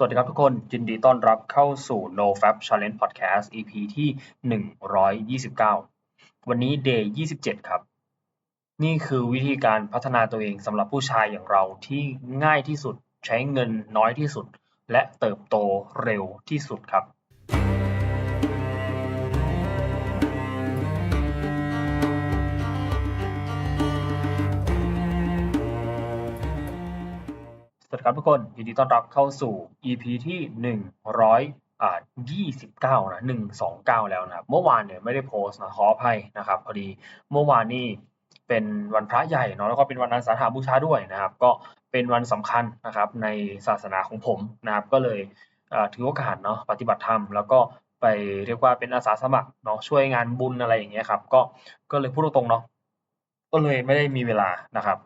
สวัสดีครับทุกคนยินดีต้อนรับเข้าสู่ No Fab Challenge Podcast EP ที่ 129 วันนี้ Day 27 ครับ นี่คือวิธีการพัฒนาตัวเองสำหรับผู้ชายอย่างเราที่ง่ายที่สุด ใช้เงินน้อยที่สุด และเติบโตเร็วที่สุดครับ สวัสดีครับทุกคนยินดีต้อนรับเข้าสู่ EP ที่หนึ่งร้อยอ่ายี่สิบเก้านะหนึ่งสองเก้าแล้วนะครับเมื่อวานเนี่ยไม่ได้โพสต์นะขออภัยนะครับพอดีเมื่อวานนี่เป็นวันพระใหญ่เนาะแล้วก็เป็นวันอาสาฬหบูชาด้วยนะครับ ก็เป็นวันสำคัญนะครับในศาสนาของผมนะครับ ก็เลยถือโอกาสเนาะปฏิบัติธรรมแล้วก็ไปเรียกว่าเป็นอาสาสมัครเนาะช่วยงานบุญอะไรอย่างเงี้ยครับ ก็ก็เลยพูดตรงๆเนาะก็เลยไม่ได้มีเวลานะครับ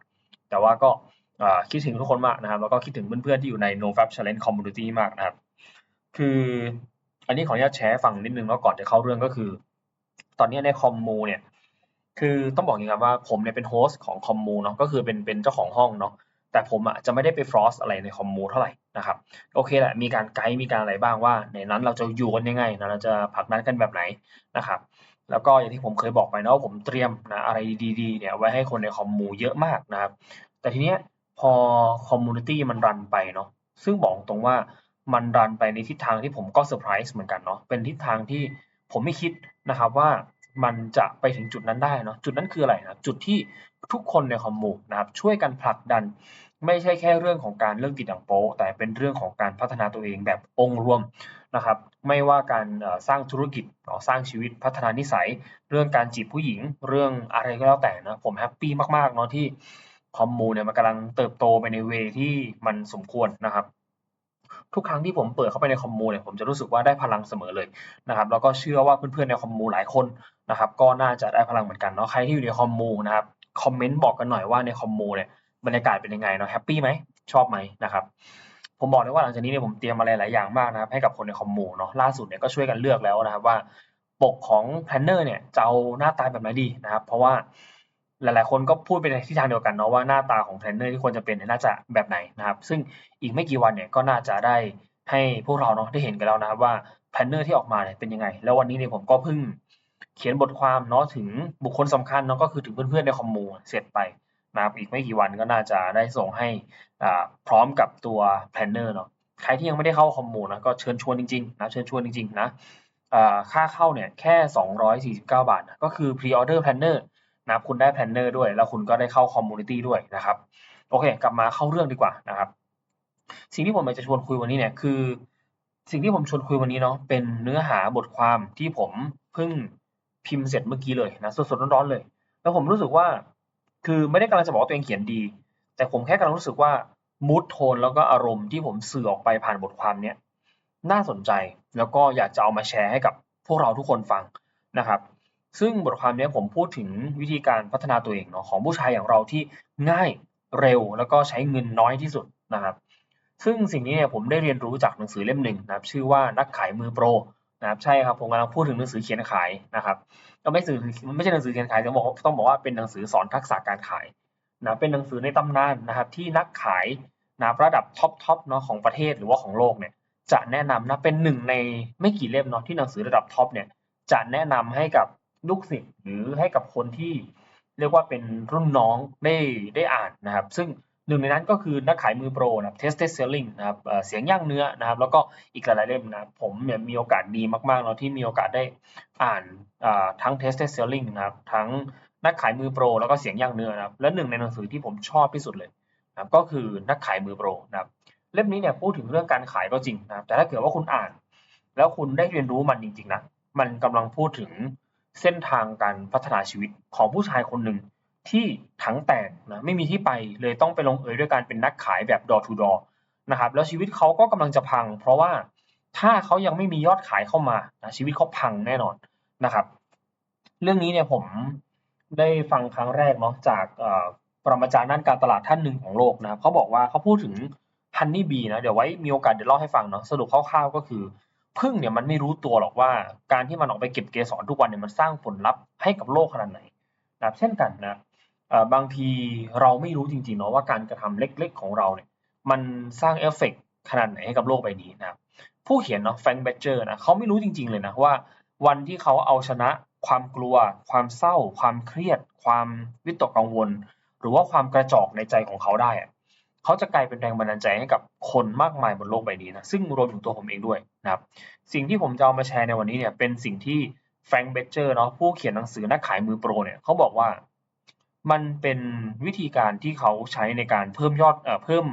แต่ว่าก็ คิดถึงทุกคนมากนะครับ แล้วก็คิดถึงเพื่อนๆที่อยู่ใน No Fab Challenge Community มากนะครับ คืออันนี้ขออนุญาตแชร์ฟังนิดนึงแล้วก่อนจะเข้าเรื่องก็คือ ตอนนี้ในคอมมูเนี่ย คือต้องบอกอย่างนี้ครับว่าผมเนี่ยเป็นโฮสต์ของคอมมูเนาะก็คือเป็นเป็นเจ้าของห้องเนาะแต่ผมอะจะไม่ได้ไปฟรอสอะไรในคอมมูเท่าไหร่นะครับโอเคแหละมีการไกด์มีการอะไรบ้างว่า ในนั้นเราจะอยู่กันยังไงนะเราจะผลักดันกันแบบไหนนะครับแล้วก็อย่างที่ผมเคยบอกไปนะว่าผมเตรียมนะอะไรดีๆเนี่ยไว้ให้คนในคอมมูเยอะมากนะครับ แต่ทีเนี้ย พอคอมมูนิตี้มันรันไปเนาะซึ่งบอกตรงว่ามันรันไปในทิศทางที่ผมก็เซอร์ไพรส์เหมือนกันเนาะเป็นทิศทางที่ผมไม่คิดนะครับว่ามันจะไปถึงจุดนั้นได้เนาะจุดนั้นคืออะไรนะจุดที่ทุกคนในคอมมูนะครับช่วยกันผลักดัน ไม่ใช่แค่เรื่องของการเลิกติดหนังโป๊แต่เป็นเรื่องของการพัฒนาตัวเองแบบองค์รวมนะครับ ไม่ว่าการสร้างธุรกิจสร้างชีวิตพัฒนานิสัย เรื่องการจีบผู้หญิง เรื่องอะไรก็แล้วแต่นะผมแฮปปี้มากๆเนาะที่ คอมมูเนี่ยมันกำลังเติบโตไปในเวที่มันสมควรนะครับ ทุกครั้งที่ผมเปิดเข้าไปในคอมมูเนี่ยผมจะรู้สึกว่าได้พลังเสมอเลยนะครับ แล้วก็เชื่อว่าเพื่อนๆในคอมมูหลายคนนะครับ ก็น่าจะได้พลังเหมือนกันเนาะใครที่อยู่ในคอมมูนะครับคอมเมนต์บอกกันหน่อยว่าในคอมมูเนี่ยบรรยากาศเป็นยังไงเนาะแฮปปี้ไหมชอบไหมนะครับผมบอกเลยว่าหลังจากนี้เนี่ยผมเตรียมอะไรหลายอย่างมากนะครับให้กับคนในคอมมูเนาะล่าสุดเนี่ยก็ช่วยกันเลือกแล้วนะครับว่าปกของแพลนเนอร์เนี่ยจะเอาหน้าตาแบบไหนดีนะครับ เพราะว่า หลาย ๆ คนก็พูดไปในทิศทางเดียวกันเนาะว่าหน้าตาของแพลนเนอร์ที่ควรจะเป็นน่าจะแบบไหนนะครับ ซึ่งอีกไม่กี่วันเนี่ยก็น่าจะได้ให้พวกเราเนาะได้เห็นกันแล้วนะครับว่าแพลนเนอร์ที่ออกมาเนี่ยเป็นยังไง แล้ววันนี้เนี่ยผมก็เพิ่งเขียนบทความเนาะถึงบุคคลสำคัญเนาะก็คือถึงเพื่อน ๆ ในคอมมูเสร็จไปนะครับอีกไม่กี่วันก็น่าจะได้ส่งให้อ่าพร้อมกับตัวแพลนเนอร์เนาะใครที่ยังไม่ได้เข้าคอมมูนะก็เชิญชวนจริงๆนะเชิญชวนจริงๆนะค่าเข้าเนี่ยแค่ 249 บาทก็คือ pre order planner นะครับคุณได้แพลนเนอร์ด้วย แล้วคุณก็ได้เข้าคอมมูนิตี้ด้วยนะครับโอเค กลับมาเข้าเรื่องดีกว่านะครับ สิ่งที่ผมอยากจะชวนคุยวันนี้เนี่ยคือ สิ่งที่ผมชวนคุยวันนี้เนาะเป็นเนื้อหาบทความที่ผมเพิ่งพิมพ์เสร็จเมื่อกี้เลยนะสดๆร้อนๆเลย แล้วผมรู้สึกว่าคือไม่ได้กำลังจะบอกว่าตัวเองเขียนดี แต่ผมแค่กำลังรู้สึกว่ามูดโทนแล้วก็อารมณ์ที่ผมสื่อออกไปผ่านบทความเนี้ยน่าสนใจแล้วก็อยากจะเอามาแชร์ให้กับพวกเราทุกคนฟังนะครับ ซึ่งบทความนี้ผมพูดถึงวิธีการพัฒนาตัวเองเนาะของผู้ชายอย่างเราที่ง่ายเร็วแล้วก็ใช้เงินน้อยที่สุดนะครับ ซึ่งสิ่งนี้เนี่ยผมได้เรียนรู้จากหนังสือเล่มหนึ่งนะครับ ชื่อว่านักขายมือโปรนะครับใช่ครับผมกำลังพูดถึงหนังสือเขียนขายนะครับก็ไม่สื่อไม่ใช่หนังสือเขียนขายต้องบอกต้องบอกว่าเป็นหนังสือสอนทักษะการขายนะเป็นหนังสือในตำนานนะครับ ที่นักขายนะระดับท็อปทอปเนาะของประเทศหรือว่าของโลกเนี่ยจะแนะนำนะเป็นหนึ่งในไม่กี่เล่มเนาะที่หนังสือระดับท็อปเนี่ยจะแนะนำให้กับ ลูกศิษย์หรือให้กับคนที่เรียกว่าเป็นรุ่นน้องได้ได้อ่านนะครับ ซึ่งหนึ่งในนั้นก็คือนักขายมือโปรนะครับ tested selling นะครับเสียงย่างเนื้อนะครับ แล้วก็อีกหลายๆเล่มนะผมเนี่ยมีโอกาสดีมากๆเนาะที่มีโอกาสได้อ่านทั้ง tested selling นะครับ ทั้งนักขายมือโปร แล้วก็เสียงย่างเนื้อนะครับ และหนึ่งในหนังสือที่ผมชอบที่สุดเลยนะครับก็คือนักขายมือโปรนะครับเล่มนี้เนี่ยพูดถึงเรื่องการขายก็จริงนะครับแต่ถ้าเกิดว่าคุณอ่าน แล้วคุณได้เรียนรู้มันจริงๆนะมันกำลังพูดถึง เส้นทางการพัฒนาชีวิตของผู้ชายคนหนึ่งที่ทั้งแตกนะไม่มีที่ไปเลยต้องไปลงเอยด้วยการเป็นนักขายแบบ door to door นะครับแล้วชีวิตเขาก็กำลังจะพัง เพราะว่าถ้าเขายังไม่มียอดขายเข้ามานะชีวิตเขาพังแน่นอนนะครับ เรื่องนี้เนี่ยผมได้ฟังครั้งแรกเนาะจากปรมาจารย์ด้านการตลาดท่านหนึ่งของโลกนะครับเขาบอกว่าเขาพูดถึงฮันนี่บีนะเดี๋ยวไว้มีโอกาสเดี๋ยวเล่าให้ฟังเนาะสรุปคร่าวๆก็คือ พึ่งเนี่ยมันไม่รู้ตัวหรอกว่า การที่มันออกไปเก็บเกสรทุกวันเนี่ยมันสร้างผลลัพธ์ให้กับโลกขนาดไหนนะเช่นกันนะบางทีเราไม่รู้จริงๆเนาะว่าการกระทำเล็กๆ ของเราเนี่ยมันสร้างเอฟเฟกขนาดไหนให้กับโลกใบนี้นะครับผู้เขียนเนาะแฟรงค์เบเจอร์นะเขาไม่รู้จริง ๆเลยนะว่า วันที่เขาเอาชนะ ความกลัว ความเศร้า ความเครียด ความวิตกกังวล หรือว่าความกระจอกในใจของเขาได้อะ เขาจะกลายเป็นแรงบันดาลใจให้กับคนมากมายบนโลกใบนี้นะซึ่งรวมถึงตัวผมเองด้วยนะครับสิ่งที่ผมจะเอามาแชร์ในวันนี้เนี่ยเป็นสิ่งที่แฟรงค์เบเจอร์เนาะผู้เขียนหนังสือนักขายมือโปรเนี่ยเขาบอกว่ามันเป็นวิธีการที่เขาใช้ในการเพิ่มยอดเอ่อเพิ่ม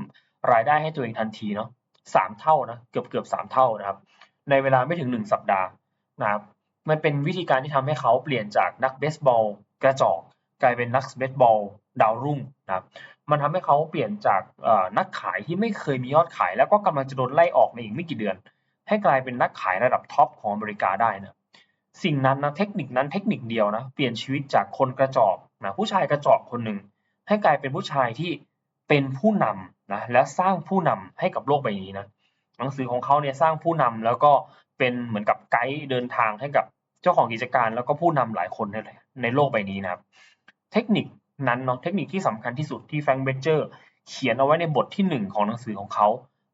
รายได้ให้ตัวเองทันทีเนาะสามเท่านะเกือบเกือบสามเท่านะครับ ในเวลาไม่ถึงหนึ่งสัปดาห์นะครับมันเป็นวิธีการที่ทำให้เขาเปลี่ยนจากนักเบสบอลกระจอกกลายเป็นนักเบสบอล ดาวรุ่งนะครับมันทำให้เขาเปลี่ยนจากนักขายที่ไม่เคยมียอดขาย แล้วก็กำลังจะโดนไล่ออกในอีกไม่กี่เดือน ให้กลายเป็นนักขายระดับท็อปของอเมริกาได้นะสิ่งนั้นนะเทคนิคนั้นเทคนิคเดียวนะเปลี่ยนชีวิตจากคนกระจอกนะผู้ชายกระจอกคนหนึ่งให้กลายเป็นผู้ชายที่เป็นผู้นำนะและสร้างผู้นำให้กับโลกใบนี้นะหนังสือของเขาเนี่ยสร้างผู้นำแล้วก็เป็นเหมือนกับไกด์เดินทางให้กับเจ้าของกิจการแล้วก็ผู้นำหลายคนในในโลกใบนี้นะครับ เทคนิค นั้นเนาะเทคนิคที่สำคัญที่สุดที่แฟรงค์เบเจอร์เขียนเอาไว้ในบทที่หนึ่งของหนังสือของเขา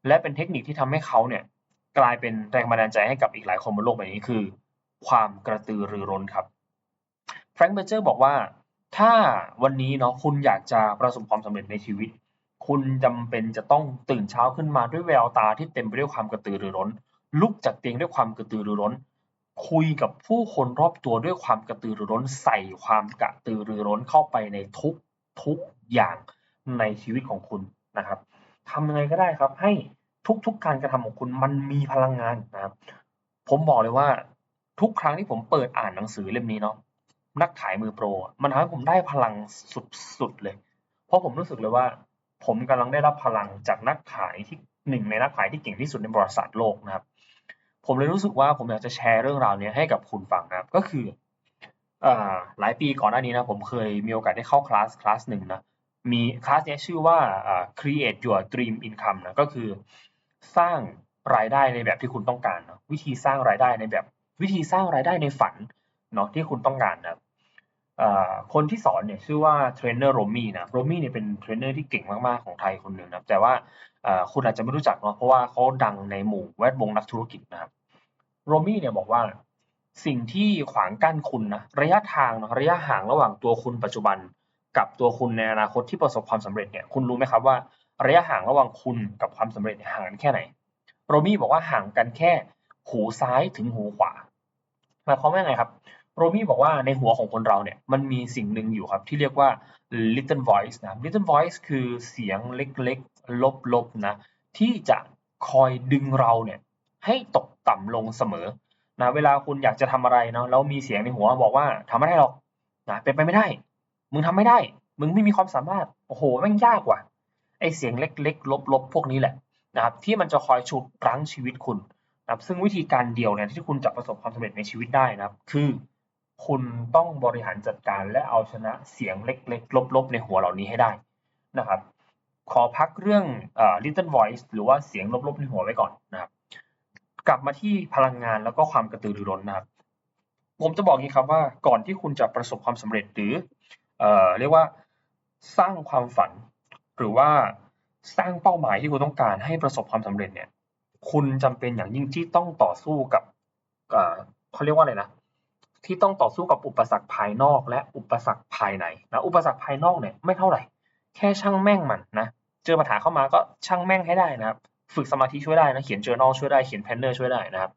และเป็นเทคนิคที่ทำให้เขาเนี่ยกลายเป็นแรงบันดาลใจให้กับอีกหลายคนบนโลกใบนี้คือ ความกระตือรือร้นครับแฟรงค์เบเจอร์บอกว่า ถ้าวันนี้เนาะคุณอยากจะประสบความสำเร็จในชีวิต คุณจำเป็นจะต้องตื่นเช้าขึ้นมาด้วยแววตาที่เต็มไปด้วยความกระตือรือร้น ลุกจากเตียงด้วยความกระตือรือร้น คุยกับผู้คนรอบตัวด้วยความกระตือรือร้นใส่ความกระตือรือร้นเข้าไปในทุกทุกอย่างในชีวิตของคุณนะครับทำยังไงก็ได้ครับ ให้ทุกๆการกระทำของคุณมันมีพลังงานนะครับ ผมบอกเลยว่าทุกครั้งที่ผมเปิดอ่านหนังสือเล่มนี้เนาะนักขายมือโปร มันทำให้ผมได้พลังสุดๆเลย เพราะผมรู้สึกเลยว่า ผมกำลังได้รับพลังจากนักขายที่หนึ่งในนักขายที่เก่งที่สุดในบริษัทโลกนะครับ ผมเลยรู้สึกว่าผมอยากจะแชร์เรื่องราวนี้ให้กับคุณฟังนะครับ ก็คือหลายปีก่อนหน้านี้นะผมเคยมีโอกาสได้เข้าคลาสคลาสหนึ่งนะมีคลาสนี้ชื่อว่า create your dream income นะก็คือสร้างรายได้ในแบบที่คุณต้องการนะวิธีสร้างรายได้ในแบบวิธีสร้างรายได้ในฝันเนาะที่คุณต้องการนะคนที่สอนเนี่ยชื่อว่าเทรนเนอร์โรมี่นะโรมี่เนี่ยเป็นเทรนเนอร์ที่เก่งมากๆของไทยคนหนึ่งนะแต่ว่าคุณอาจจะไม่รู้จักเนาะเพราะว่าเขาดังในหมู่แวดวงนักธุรกิจนะครับ โรมี่เนี่ยบอกว่าสิ่งที่ขวางกั้นคุณนะระยะทางนะระยะห่างระหว่างตัวคุณปัจจุบัน กับตัวคุณในอนาคตที่ประสบความสำเร็จเนี่ยคุณรู้ไหมครับว่าระยะห่างระหว่างคุณกับความสำเร็จห่างกันแค่ไหน โรมี่บอกว่าห่างกันแค่หูซ้ายถึงหูขวาหมายความว่าไงครับ โรมี่บอกว่าในหัวของคนเราเนี่ยมันมีสิ่งหนึ่งอยู่ครับที่เรียกว่า little voice นะ little voice คือเสียงเล็กๆ ลบๆนะที่จะคอยดึงเราเนี่ยให้ตก ต่ำลงเสมอนะเวลาคุณอยากจะทำอะไรเนาะแล้วมีเสียงในหัวบอกว่าทำไม่ได้หรอกนะเป็นไปไม่ได้ มึงทำไม่ได้ มึงไม่มีความสามารถโอ้โหแม่งยากว่ะไอเสียงเล็กๆลบๆพวกนี้แหละนะครับที่มันจะคอยฉุดรั้งชีวิตคุณนะครับซึ่งวิธีการเดียวเนี่ยที่คุณจะประสบความสำเร็จในชีวิตได้นะครับ คือคุณต้องบริหารจัดการและเอาชนะเสียงเล็กๆ ลบๆ ในหัวเหล่านี้ให้ได้นะครับ ขอพักเรื่อง little voice หรือว่าเสียงลบๆ ในหัวไว้ก่อนนะครับ กลับมาที่พลังงานแล้วก็ความกระตือรือร้นนะครับผมจะบอกงี้ครับว่าก่อนที่คุณจะประสบความสำเร็จหรือเอ่อเรียกว่าสร้างความฝัน หรือว่าสร้างเป้าหมายที่คุณต้องการให้ประสบความสำเร็จเนี่ย คุณจำเป็นอย่างยิ่งที่ต้องต่อสู้กับเขาเรียกว่าอะไรนะที่ต้องต่อสู้กับอุปสรรคภายนอก และอุปสรรคภายในนะอุปสรรคภายนอกเนี่ยไม่เท่าไหร่ แค่ช่างแม่งมันนะเจอปัญหาเข้ามาก็ช่างแม่งให้ได้นะครับ ฝึกสมาธิช่วยได้นะ เขียน journal ช่วยได้ เขียน planner ช่วยได้นะครับ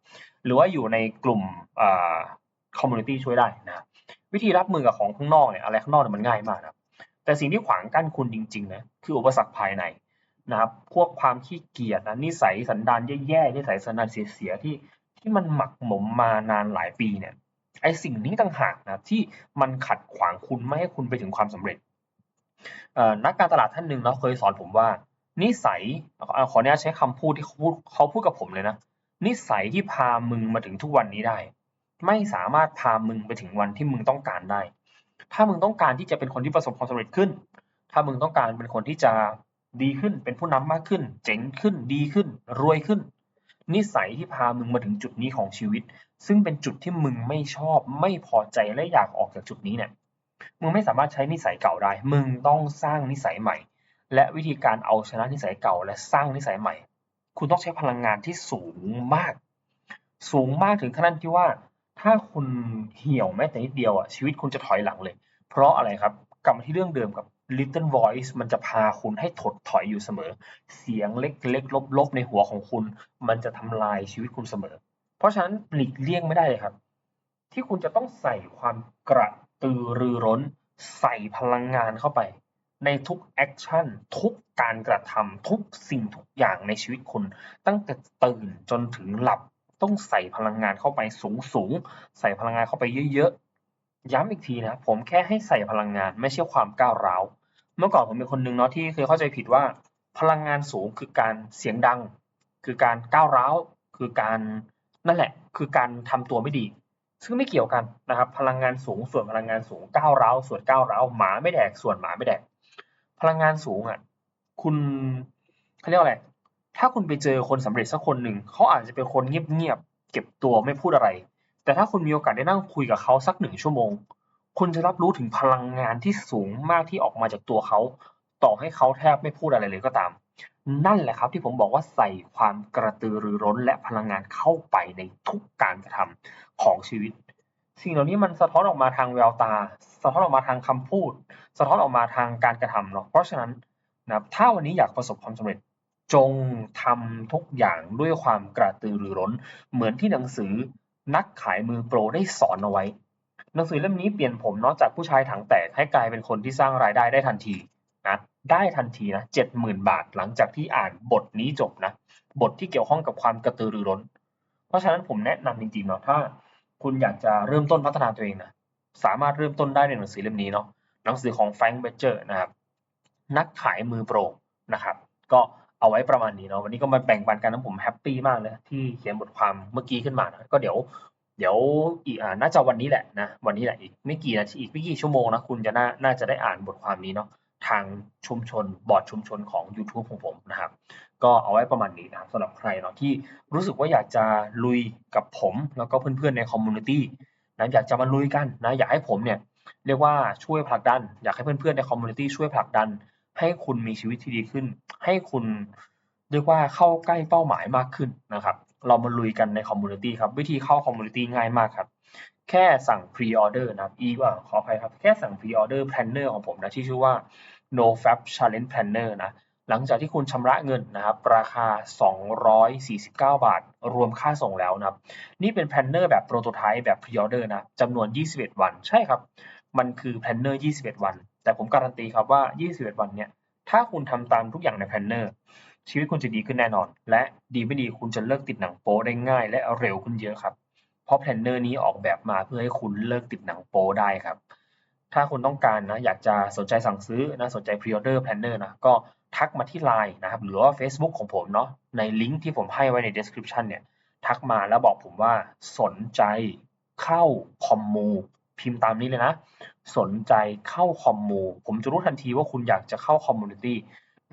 หรือว่าอยู่ในกลุ่มอ่า community ช่วยได้นะวิธีรับมือกับของข้างนอกเนี่ยอะไรข้างนอกเนี่ยมันง่ายมากนะแต่สิ่งที่ขวางกั้นคุณจริงๆนะคืออุปสรรคภายในนะครับพวกความขี้เกียจนะนิสัยสันดานแย่ๆนิสัยสันดานเสียๆที่ที่มันหมักหมมมานานหลายปีเนี่ยไอสิ่งนี้ต่างหากนะที่มันขัดขวางคุณไม่ให้คุณไปถึงความสำเร็จนักการตลาดท่านหนึ่งเนาเคยสอนผมว่า นิสัยขออนุญาตใช้คำพูดที่เขาพูดเขาพูดกับผมเลยนะ นิสัยที่พามึงมาถึงทุกวันนี้ได้ ไม่สามารถพามึงไปถึงวันที่มึงต้องการได้ ถ้ามึงต้องการที่จะเป็นคนที่ประสบความสำเร็จขึ้น ถ้ามึงต้องการเป็นคนที่จะดีขึ้น เป็นผู้นำมากขึ้น เจ๋งขึ้น ดีขึ้น รวยขึ้น นิสัยที่พามึงมาถึงจุดนี้ของชีวิต ซึ่งเป็นจุดที่มึงไม่ชอบ ไม่พอใจ และอยากออกจากจุดนี้เนี่ย มึงไม่สามารถใช้นิสัยเก่าได้ มึงต้องสร้างนิสัยใหม่ และวิธีการเอาชนะนิสัยเก่า และสร้างนิสัยใหม่ คุณต้องใช้พลังงานที่สูงมาก สูงมากถึงขนาดที่ว่า ถ้าคุณเหี่ยวแม้แต่นิดเดียวอะชีวิตคุณจะถอยหลังเลย เพราะอะไรครับกลับมาที่เรื่องเดิมกับ Little Voice มันจะพาคุณให้ถดถอยอยู่เสมอ เสียงเล็กๆลบๆในหัวของคุณ มันจะทำลายชีวิตคุณเสมอ เพราะฉะนั้นหลีกเลี่ยงไม่ได้เลยครับ ที่คุณจะต้องใส่ความกระตือรือร้น ใส่พลังงานเข้าไป ในทุกแอคชั่นทุกการกระทำทุกสิ่งทุกอย่างในชีวิตคุณ ตั้งแต่ตื่นจนถึงหลับต้องใส่พลังงานเข้าไปสูงสูงใส่พลังงานเข้าไปเยอะๆย้ำอีกทีนะผมแค่ให้ใส่พลังงานไม่ใช่ความก้าวร้าวเมื่อก่อนผมเป็นคนหนึ่งเนาะที่เคยเข้าใจผิดว่า พลังงานสูงคือการเสียงดัง คือการก้าวร้าวคือการนั่นแหละ คือการทำตัวไม่ดี ซึ่งไม่เกี่ยวกันนะครับ พลังงานสูงส่วนพลังงานสูงก้าวร้าวส่วนก้าวร้าวหมาไม่แดกส่วนหมาไม่แดก พลังงานสูงอะ คุณเขาเรียกว่าอะไร ถ้าคุณไปเจอคนสำเร็จสักคนหนึ่ง เขาอาจจะเป็นคนเงียบๆ เก็บตัวไม่พูดอะไร แต่ถ้าคุณมีโอกาสได้นั่งคุยกับเขาสักหนึ่งชั่วโมง คุณจะรับรู้ถึงพลังงานที่สูงมากที่ออกมาจากตัวเขา ต่อให้เขาแทบไม่พูดอะไรเลยก็ตาม นั่นแหละครับที่ผมบอกว่าใส่ความกระตือรือร้นและพลังงานเข้าไปในทุกการกระทำของชีวิต สิ่งเหล่านี้มันสะท้อนออกมาทางแววตา สะท้อนออกมาทางคำพูด สะท้อนออกมาทางการกระทำเนาะเพราะฉะนั้นนะถ้าวันนี้อยากประสบความสำเร็จ จงทำทุกอย่างด้วยความกระตือรือร้น เหมือนที่หนังสือนักขายมือโปรได้สอนเอาไว้ หนังสือเล่มนี้เปลี่ยนผมเนอกจากผู้ชายถังแตกให้กลายเป็นคนที่สร้างรายได้ได้ทันทีนะได้ทันทีนะเจ็ดหมื่นบาทหลังจากที่อ่านบทนี้จบนะบทที่เกี่ยวข้องกับความกระตือรือร้น เพราะฉะนั้นผมแนะนำจริงๆเนาะถ้า คุณอยากจะเริ่มต้นพัฒนาตัวเองนะสามารถเริ่มต้นได้ในหนังสือเล่มนี้เนาะหนังสือของแฟรงค์เบเจอร์นะครับนักขายมือโปรนะครับ ก็เอาไว้ประมาณนี้เนาะวันนี้ก็มาแบ่งปันกันนะผมแฮปปี้มากเลยที่เขียนบทความเมื่อกี้ขึ้นมานะก็เดี๋ยว เดี๋ยวอีกอ่าน่าจะวันนี้แหละนะวันนี้แหละอีกไม่กี่นาทีอีกไม่กี่ชั่วโมงนะคุณจะน่าน่าจะได้อ่านบทความนี้เนาะ ทางชุมชนบอร์ดชุมชนของ YouTube ของผมนะครับ ก็เอาไว้ประมาณนี้นะครับสำหรับใครเนาะที่รู้สึกว่าอยากจะลุยกับผม แล้วก็เพื่อนๆในคอมมูนิตี้นะอยากจะมาลุยกันนะอยากให้ผมเนี่ยเรียกว่าช่วยผลักดัน อยากให้เพื่อนๆในคอมมูนิตี้ช่วยผลักดัน ให้คุณมีชีวิตที่ดีขึ้น ให้คุณเรียกว่าเข้าใกล้เป้าหมายมากขึ้นนะครับ เรามาลุยกันในคอมมูนิตี้ครับ วิธีเข้าคอมมูนิตี้ง่ายมากครับ แค่สั่งพรีออเดอร์นะครับ e ว่าขออภัยครับ แค่สั่งพรีออเดอร์แพลนเนอร์ของผมนะที่ชื่อว่า no fab challenge planner นะหลังจากที่คุณชำระเงินนะครับ ราคา 249 บาท รวมค่าส่งแล้วนะครับ นี่เป็นแพลนเนอร์แบบโปรโตไทป์แบบพรีออเดอร์นะจำนวน 21 วัน ใช่ครับ มันคือแพลนเนอร์ 21 วัน แต่ผมการันตีครับว่า 21 วันเนี้ยถ้าคุณทำตามทุกอย่างในแพลนเนอร์ ชีวิตคุณจะดีขึ้นแน่นอน และดีไม่ดีคุณจะเลิกติดหนังโป๊ได้ง่าย และเร็วขึ้นเยอะครับ เพราะแพลนเนอร์นี้ออกแบบมาเพื่อให้คุณเลิกติดหนังโป๊ได้ครับ ถ้าคุณต้องการนะอยากจะสนใจสั่งซื้อนะสนใจพรีออเดอร์แพลนเนอร์นะก็ทักมาที่ Line นะครับหรือว่า Facebook ของผมเนาะในลิงก์ที่ผมให้ไว้ใน description เนี่ยทักมาแล้วบอกผมว่าสนใจเข้าคอมมูพิมพ์ตามนี้เลยนะ สนใจเข้าคอมมูผมจะรู้ทันทีว่าคุณอยากจะเข้าคอมมูนิตี้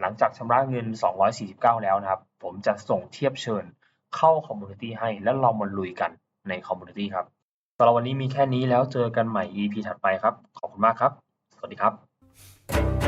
หลังจากชำระเงิน 249 แล้วนะครับ ผมจะส่งเทียบเชิญเข้าคอมมูนิตี้ให้แล้วเรามาลุยกัน ในคอมมูนิตี้ครับสำหรับวันนี้มีแค่นี้แล้วเจอกันใหม่ EP ถัดไปครับ ขอบคุณมากครับ สวัสดีครับ